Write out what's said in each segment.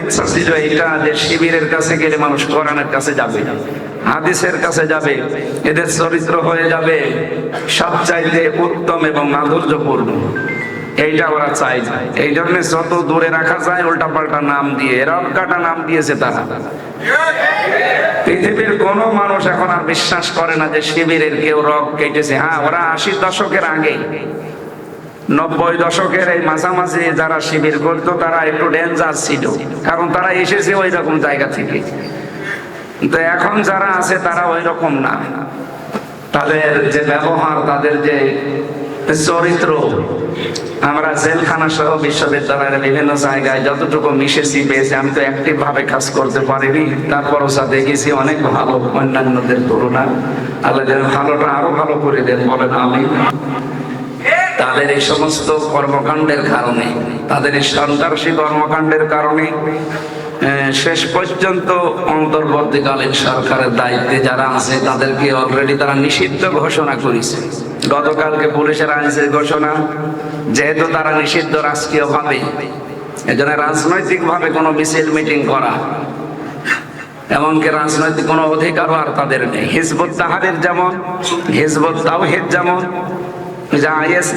ইচ্ছা ছিল এটা যে শিবিরের কাছে গেলে মানুষ কাছে যাবে, হাদিসের কাছে যাবে, এদের চরিত্র হয়ে যাবে সবচাইতে উত্তম এবং মাধুর্যপূর্ণ। এইটা ওরা চাই এই জন্য যত দূরে রাখা যায় উল্টা পাল্টা নাম দিয়ে রব কাটা নাম দিয়েছে তারা। পৃথিবীর কোন মানুষ এখন আর বিশ্বাস করে না যে শিবিরের কেউ রব কেটেছে। হ্যাঁ ওরা আশির দশকের আগে। নব্বই দশকের এই মাঝামাঝি যারা শিবির করতো, তারা একটু ডেঞ্জার ছিল। কারণ তারা এসেছে ওই রকম জায়গা থেকে। তো এখন যারা আছে, তারা ওই রকম না। তাদের যে ব্যবহার, তাদের যে চরিত্র, আমরা জেলখানা সহ বিশ্ববিদ্যালয়ের বিভিন্ন জায়গায় যতটুকু মিশেছি, পেয়েছি, আমি তো অ্যাক্টিভ ভাবে কাজ করতে পারিনি। তারপরও যা দেখেছি, অনেক ভালো, অন্যান্যদের তুলনা আল্লাহ ভালোটা আরও ভালো করে দেন বলেন আমি তাদের এই সমস্ত কর্মকাণ্ডের কারণে, তাদের এই সন্ত্রাসী কর্মকাণ্ডের কারণে শেষ পর্যন্ত অন্তর্বর্তীকালীন সরকারের দায়িত্বে যারা আছে, তাদেরকে অলরেডি তারা নিষিদ্ধ ঘোষণা করেছে। গতকালকে পুলিশের আইনসের ঘোষণা, যেহেতু তারা নিষিদ্ধ রাষ্ট্রীয় ভাবে এজন্য রাজনৈতিক ভাবে কোনো মিছিল মিটিং করা, এমনকি রাজনৈতিক কোনো অধিকারও আর তাদের নেই। হিজবুত তাহারের যেমন, হিজবুত তাওহিদ যেমন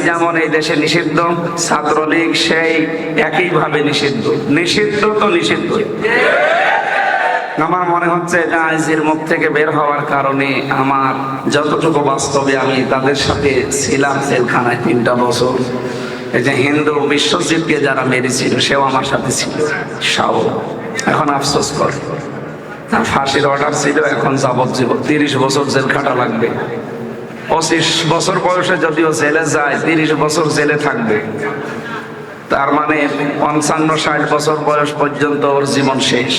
যেমন এই দেশে নিষিদ্ধ, ছাত্রলীগ সেই একইভাবে নিষিদ্ধ। নিষিদ্ধ তো নিষিদ্ধ। আমার মনে হচ্ছে জায়েজের মুখ থেকে বের হওয়ার কারণে আমার যতটুকু বাস্তবে আমি তাদের সাথে ছিলাম জেলখানায় তিনটা বছর। এই যে হিন্দু বিশ্বজিৎকে যারা মেরেছিল, সেও আমার সাথে ছিল। সাও এখন আফসোস করে। ফাঁসির অর্ডার ছিল, এখন যাবজ্জীবন। তিরিশ বছর জেল খাটা লাগবে। পঁচিশ বছর বয়সে যদিও জেলে যায়, তিরিশ বছর জেলে থাকবে। তার মানে পঞ্চান্ন, ষাট বছর বয়স পর্যন্ত ওর জীবন শেষ।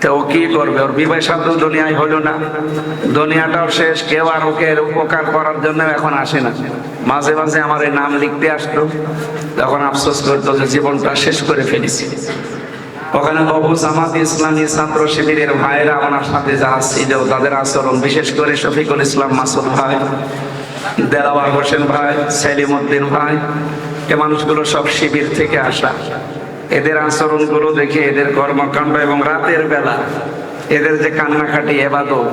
তো ও কি করবে? ওর বিবাহ সাধ্য দুনিয়ায় হলো না। দুনিয়াটাও শেষ, কেউ আর ওকে উপকার করার জন্য এখন আসে না। মাঝে মাঝে আমার এই নাম লিখতে আসতো তখন আফসোস করতো যে জীবনটা শেষ করে ফেলেছি। ওখানে বাবু জামাত ইসলামী ছাত্র শিবিরের ভাইরা আমার সাথে যারা ছিল, তাদের আচরণ বিশেষ করে শফিকুল ইসলাম মাসুদ ভাই, দেলাওয়ার হোসেন ভাই, সেলিমউদ্দিন ভাই, এ মানুষগুলো সব শিবির থেকে আসা। এদের আচরণগুলো দেখে এদের কর্মকাণ্ড এবং রাতের বেলা এদের যে কান্নাকাটি, এবাদত,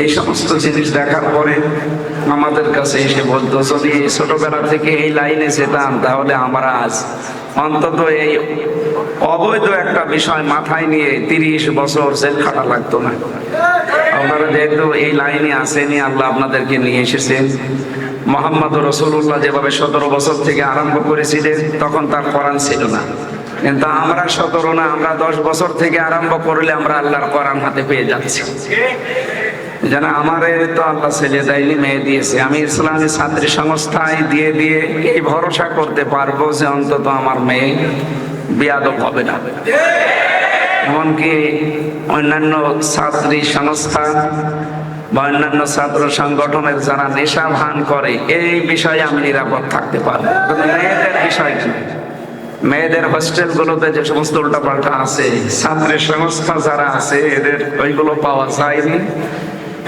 এই সমস্ত জিনিস দেখার পরে আমাদের কাছে এসে বলতো, যদি ছোটবেলা থেকে এই লাইনে যেতাম, তাহলে আমরা আজ অন্তত এই অবৈধ একটা বিষয় মাথায় নিয়ে তিরিশ বছর জেল খাটা লাগতো না। আপনারা যেহেতু এই লাইনে আসেনি আল্লাহ আপনাদেরকে নিয়ে এসেছেন মোহাম্মদ রসুল্লাহ যেভাবে সতেরো বছর থেকে আরম্ভ করেছিলেন, তখন তার কোরআন ছিল না। কিন্তু আমরা সতেরো না, আমরা দশ বছর থেকে আরম্ভ করলে আমরা আল্লাহর কোরআন হাতে পেয়ে যাচ্ছি। যেন আমারে তো আল্লাহ ছেলে দেয়নি, মেয়ে দিয়েছে। আমি ইসলামী ছাত্রী সংস্থায় দিয়ে দিয়ে এই ভরসা করতে পারব যে অন্তত আমার মেয়ে বিয়াদব হবে না। এমনকি অন্যান্য ছাত্রী সংস্থা বা অন্যান্য ছাত্র সংগঠনের যারা নেশা ভান করে, এই বিষয়ে আমি নিরাপদ থাকতে পারব মেয়েদের বিষয় কি? মেয়েদের হোস্টেল গুলোতে যে সমস্ত উল্টাপাল্টা আছে, ছাত্রী সংস্থা যারা আছে, এদের ওইগুলো পাওয়া যায়নি।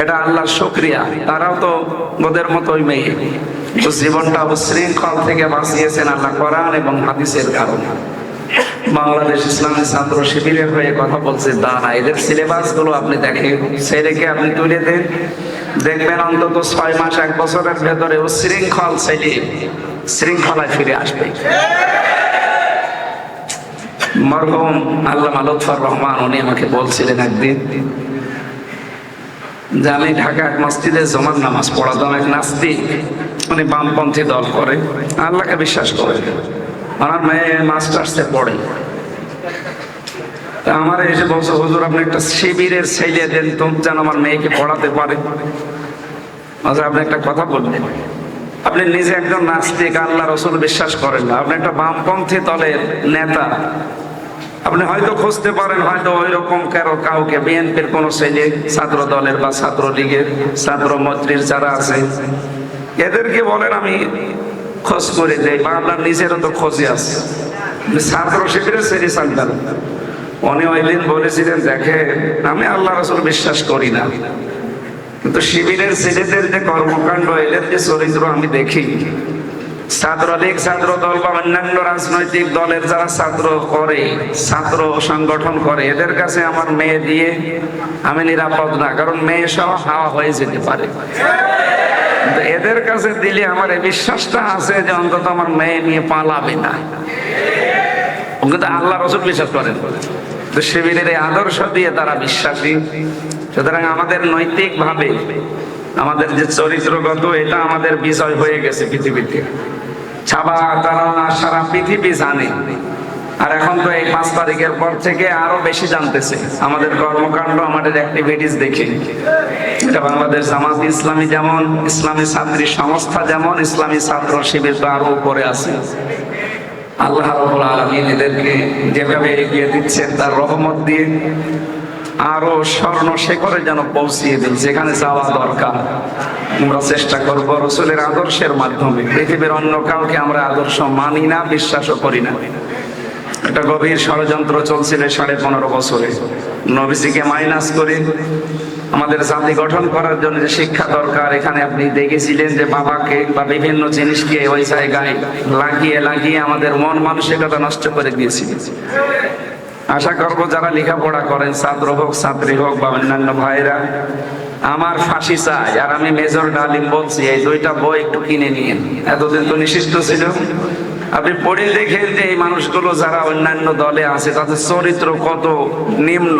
এটা আল্লাহর শুক্রিয়া। তারাও তো ওদের মতোই মেয়ে। জীবনটা উশৃঙ্খল থেকে বাঁচিয়েছেন আল্লাহ কোরআন এবং হাদিসের কারণে। বাংলাদেশ ইসলামী ছাত্র শিবিরের হয়ে কথা বলছে তা না সিলেবাসগুলো আপনি দেখেন, ছেলেকে আপনি তুলে দেন। দেখবেন অন্তত ছয় মাস, এক বছরের ভেতরে উশৃঙ্খল ছেলে শৃঙ্খলায় ফিরে আসবে। মরহুম আল্লাহ লুৎফর রহমান, উনি আমাকে বলছিলেন একদিন যে আমি ঢাকা এক মসজিদে জমার নামাজ পড়াতাম, এক নাস্তিক। উনি বামপন্থী দল করে, আল্লাহকে বিশ্বাস করে আমার মেয়ে মাস্টার্সে পড়ে। তা আমার এসে বলছে, হুজুর, আপনি একটা শিবিরের ছেলে দেন তো, যেন আমার মেয়েকে পড়াতে পারে। আপনি একটা কথা বললেন আপনি নিজে একজন নাস্তিক, আল্লাহ রসুল বিশ্বাস করেন না। আপনি একটা বামপন্থী দলের নেতা। আপনি হয়তো খুঁজতে পারেন, হয়তো ওই রকম কারও কাউকে। বিএনপির কোন ছেলে, ছাত্র দলের বা ছাত্র লীগের ছাত্র মন্ত্রীর যারা আছে, এদেরকে বলেন আমি খোঁজ করে দেয়, বা আপনার নিজেরও তো খোঁজে আছে। ছাত্র শিবিরের ছেলে সন্তান উনি ওই দিন বলেছিলেন, দেখে, আমি আল্লাহ রসুল বিশ্বাস করি না। কিন্তু শিবিরের ছেলেদের যে কর্মকাণ্ড এদের যে চরিত্র আমি দেখি, ছাত্রলীগ ছাত্র দল বা অন্যান্য রাজনৈতিক দলের যারা ছাত্র করে, ছাত্র সংগঠন করে, এদের কাছে আমার মেয়ে দিয়ে আমি নিরাপদ না। কারণ মেয়ে সহ হাওয়া হয়ে যেতে পারে। এদের কাছে দিলে আমার এই বিশ্বাসটা আছে যে অন্তত আমার মেয়ে নিয়ে পালাবে না। কিন্তু আল্লাহ রসুল বিশ্বাস করেন। তো শিবিরের এই আদর্শ দিয়ে তারা বিশ্বাসী। সুতরাং আমাদের নৈতিক ভাবে আমাদের যে চরিত্রগত, এটা আমাদের বিষয় হয়ে গেছে পৃথিবীতে। ছাবা, তারা সারা পৃথিবী জানে। আর এখন তো এই পাঁচ তারিখের পর থেকে আরও বেশি জানতেছে। আমাদের কর্মকাণ্ড, আমাদের অ্যাক্টিভিটিস দেখে। এটা বাংলাদেশ জামাত ইসলামী যেমন, ইসলামী ছাত্রী সংস্থা যেমন, ইসলামী ছাত্র শিবির তো আরও উপরে আছে। আল্লাহ রাব্বুল আলামিন এদেরকে যেভাবে এগিয়ে দিচ্ছেন, তার রহমত দিয়ে আরও স্বর্ণ শেখরে যেন পৌঁছিয়ে দিন, যেখানে যাওয়া দরকার। আমরা চেষ্টা করব রসুলের আদর্শের মাধ্যমে। পৃথিবীর অন্য কাউকে আমরা আদর্শ মানি না, বিশ্বাসও করি না। একটা গভীর ষড়যন্ত্র চলছিল সাড়ে পনেরো বছরে। নবীজিকে মাইনাস করে আমাদের জাতি গঠন করার জন্য যে শিক্ষা দরকার, এখানে আপনি দেখেছিলেন যে বাবাকে বা বিভিন্ন জিনিসকে ওই জায়গায় লাগিয়ে লাগিয়ে আমাদের মন মানসিকতা নষ্ট করে দিয়েছিলেন আশা করব যারা লেখাপড়া করেন, ছাত্র হোক, ছাত্রী হোক বা অন্যান্য ভাইরা আমার ফাঁসি চাই। আর আমি মেজর ডালিম বলছি, এই দুইটা বই একটু কিনে নিয়ে এতদিন তো নিষিদ্ধ ছিল। আপনি পড়ে দেখেন যে এই মানুষগুলো যারা অন্যান্য দলে আছে, তাদের চরিত্র কত নিম্ন।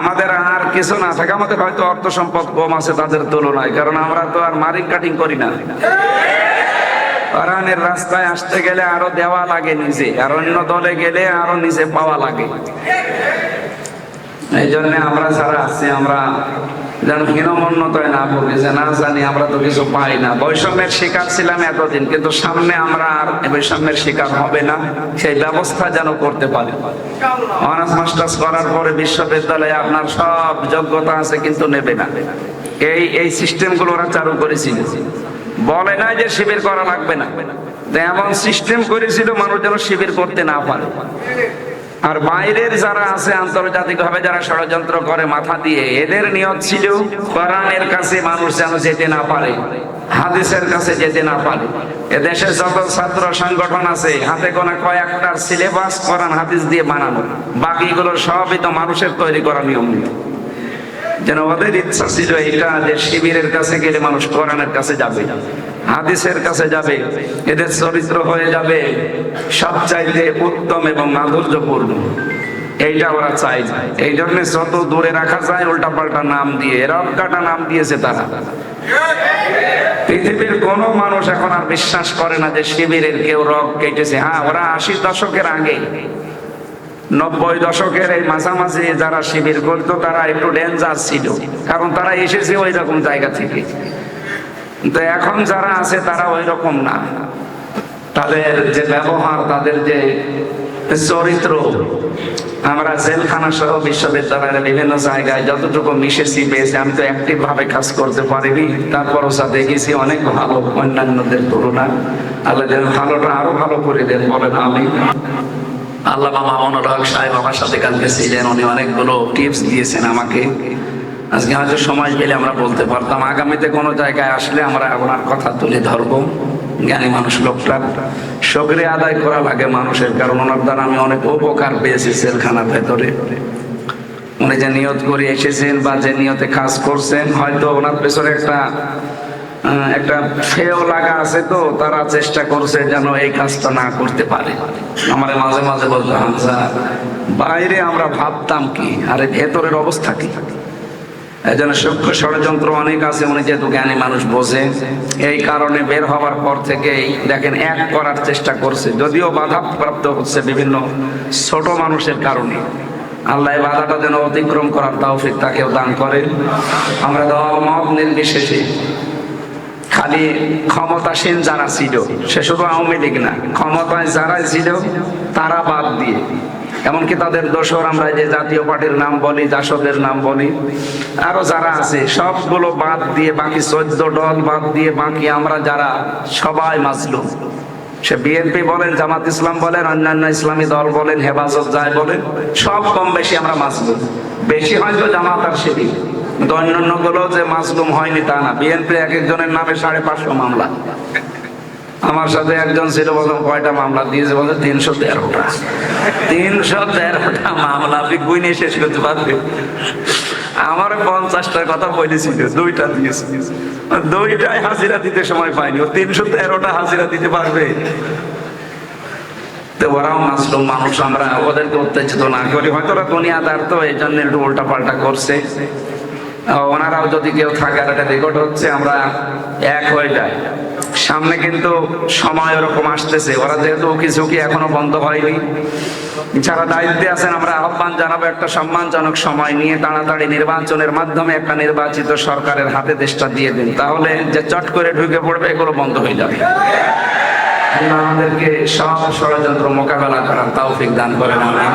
আমাদের আর কিছু না থাকে, আমাদের হয়তো অর্থ সম্পদ কম আছে তাদের তুলনায়, কারণ আমরা তো আর মারিং কাটিং করি না। কোরআনের রাস্তায় আসতে গেলে আরও দেওয়া লাগে নিজে, আর অন্য দলে গেলে আরও নিজে পাওয়া লাগে। এই জন্য আমরা যারা আছি, আমরা যেন হীনমন্যতায় না ভুগি যে না জানি আমরা তো কিছু পাই না। বৈষম্যের শিকার ছিলাম এতদিন, কিন্তু সামনে আমরা আর বৈষম্যের শিকার হবে না, সেই ব্যবস্থা যেন করতে পারি। অনার্স মাস্টার্স করার পরে বিশ্ববিদ্যালয়ে আপনার সব যোগ্যতা আছে, কিন্তু নেবে না। এই এই সিস্টেমগুলো ওরা চালু করেছিল। বলে না যে শিবির করা লাগবে না। এমন সিস্টেম করেছিল মানুষ যেন শিবির করতে না পারে। আর বাইরের যারা আছে আন্তর্জাতিক ভাবে যারা ষড়যন্ত্র করে মাথা দিয়ে, এদের নিয়ত ছিল, কোরআনের কাছে মানুষ যেন যেতে না পারে, হাদিসের কাছে যেতে না পারে। এদেশে যত ছাত্র সংগঠন আছে, হাতে গোনা কয়েকটার সিলেবাস কোরআন, হাদিস দিয়ে বানানো। বাকিগুলো সবই তো মানুষের তৈরি করা নিয়ম যেন ওদের ইচ্ছা ছিল এটা যে শিবিরের কাছে গেলে মানুষ কোরআনের কাছে যাবে। হাদিসের কাছে যাবে, এদের চরিত্র হয়ে যাবে সবচাইতে উত্তম এবং মাধুর্যপূর্ণ এইটা ওরা চাই এই জন্য যত দূরে রাখা যায় উল্টা পাল্টা নাম দিয়ে রব কাটা নাম দিয়েছে তারা। পৃথিবীর কোন মানুষ এখন আর বিশ্বাস করে না যে শিবিরের কেউ রক কেটেছে। হ্যাঁ ওরা আশি দশকের আগে। নব্বই দশকের এই মাঝামাঝি যারা শিবির করতো, তারা একটু ডেঞ্জার ছিল। কারণ তারা এসেছে ওই রকম জায়গা থেকে। তো এখন যারা আছে তারা ওই রকম না। তাদের যে ব্যবহার, তাদের যে চরিত্র, আমরা জেলখানা সহ বিশ্ববিদ্যালয়ের বিভিন্ন জায়গায় যতটুকু মিশেছি, পেয়েছি, আমি তো অ্যাক্টিভ ভাবে কাজ করতে পারিনি। তারপরও যা দেখেছি, অনেক ভালো, অন্যান্যদের তুলনা আল্লাহ যেন ভালোটা আরও ভালো করে দেন বলেন আমি আল্লাহ মামা মনোরক সাহেব আমার সাথে কালকে ছিলেন, উনি অনেকগুলো টিপস দিয়েছেন আমাকে। আজকে হয়তো সময় পেলে আমরা বলতে পারতাম, আগামীতে কোনো জায়গায় আসলে আমরা আপনার কথা তুলে ধরবো। জ্ঞানী মানুষ লোকটা সগরে আদায় করা লাগে মানুষের, কারণ ওনার দ্বারা আমি অনেক উপকার পেয়েছি সেলখানার ভেতরে। উনি যে নিয়ত করে এসেছেন বা যে নিয়তে কাজ করছেন, হয়তো ওনার পেছনে একটা একটা ফেও লাগা আছে তো, তারা চেষ্টা করছে যেন এই কাজটা না করতে পারে। আমার মাঝে মাঝে বলতো বাইরে আমরা ভাবতাম কি, আরে ভেতরের অবস্থা কি? এই জন্য সূক্ষ্ম ষড়যন্ত্র অনেক আছে উনি যেহেতু জ্ঞানী মানুষ বোঝে। এই কারণে বের হওয়ার পর থেকেই দেখেন এক করার চেষ্টা করছে, যদিও বাধা প্রাপ্ত হচ্ছে বিভিন্ন ছোট মানুষের কারণে। আল্লাহ বাধাটা যেন অতিক্রম করার তৌফিক তাকেও দান করেন। আমরা মত নির্বিশেষে খালি ক্ষমতাসীন যারা ছিল, সে শুধু আওয়ামী লীগ না, ক্ষমতায় যারা ছিল, তারা বাদ দিয়ে এমনকি তাদের দোসর আমরা যে জাতীয় পার্টির নাম বলি, জাসদের নাম বলি, আরও যারা আছে, সবগুলো বাদ দিয়ে বাকি চোদ্দ দল বাদ দিয়ে বাকি আমরা যারা, সবাই মাজলুম। সে বিএনপি বলেন, জামাত ইসলাম বলেন, অন্যান্য ইসলামী দল বলেন, হেফাজত যায় বলেন, সব কম বেশি আমরা মাজলুম। বেশি হয়তো জামাত আর সেদিন কিন্তু অন্যান্যগুলো যে মাজলুম হয়নি তা না। বিএনপি এক একজনের নামে সাড়ে পাঁচশো মামলা। আমার সাথে একজন ছিল প্রথম কয়টা মামলা দিয়েছে? বলছে, তিনশো তেরোটা। তিনশো তেরোটা মামলা আপনি গুইনে শেষ করতে পারবে আমার পঞ্চাশটার কথা বলেছিল দুইটা দিয়েছে। দুইটাই হাজিরা দিতে সময় পাইনি। ও তিনশো তেরোটা হাজিরা দিতে পারবে। ওরাও মানুষ, আমরা ওদেরকে না করি। হয়তো তো এই জন্য একটু করছে। ওনারাও যদি কেউ থাকে একটা রেকর্ড হচ্ছে, আমরা এক হয়ে যাই। সামনে কিন্তু সময় ওরকম আসতেছে। ওরা যেহেতু উকি ঝুঁকি এখনও বন্ধ হয়নি। যারা দায়িত্বে আছেন, আমরা আহ্বান জানাব একটা সম্মানজনক সময় নিয়ে তাড়াতাড়ি নির্বাচনের মাধ্যমে একটা নির্বাচিত সরকারের হাতে দেশটা দিয়ে দিন। তাহলে যে চট করে ঢুকে পড়বে, এগুলো বন্ধ হয়ে যাবে। আমাদেরকে সব ষড়যন্ত্র মোকাবেলা করার তৌফিক দান করেন, আমিন।